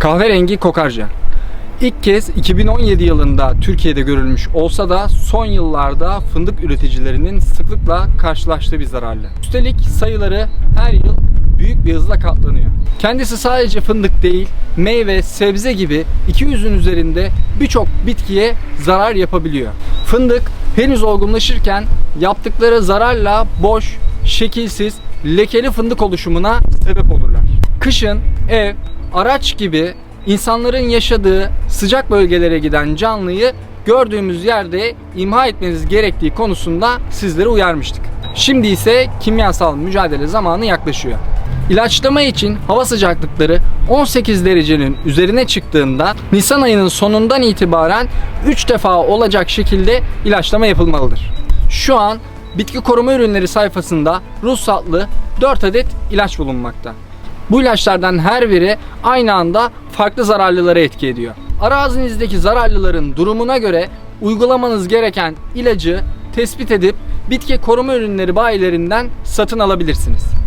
Kahverengi kokarca. İlk kez 2017 yılında Türkiye'de görülmüş olsa da son yıllarda fındık üreticilerinin sıklıkla karşılaştığı bir zararlı. Üstelik sayıları her yıl büyük bir hızla katlanıyor. Kendisi sadece fındık değil, meyve, sebze gibi 200'ün üzerinde birçok bitkiye zarar yapabiliyor. Fındık henüz olgunlaşırken yaptıkları zararla boş, şekilsiz, lekeli fındık oluşumuna sebep olurlar. Kışın ev, araç gibi insanların yaşadığı sıcak bölgelere giden canlıyı gördüğümüz yerde imha etmeniz gerektiği konusunda sizleri uyarmıştık. Şimdi ise kimyasal mücadele zamanı yaklaşıyor. İlaçlama için hava sıcaklıkları 18 derecenin üzerine çıktığında Nisan ayının sonundan itibaren 3 defa olacak şekilde ilaçlama yapılmalıdır. Şu an bitki koruma ürünleri sayfasında ruhsatlı 4 adet ilaç bulunmakta. Bu ilaçlardan her biri aynı anda farklı zararlılara etki ediyor. Arazinizdeki zararlıların durumuna göre uygulamanız gereken ilacı tespit edip bitki koruma ürünleri bayilerinden satın alabilirsiniz.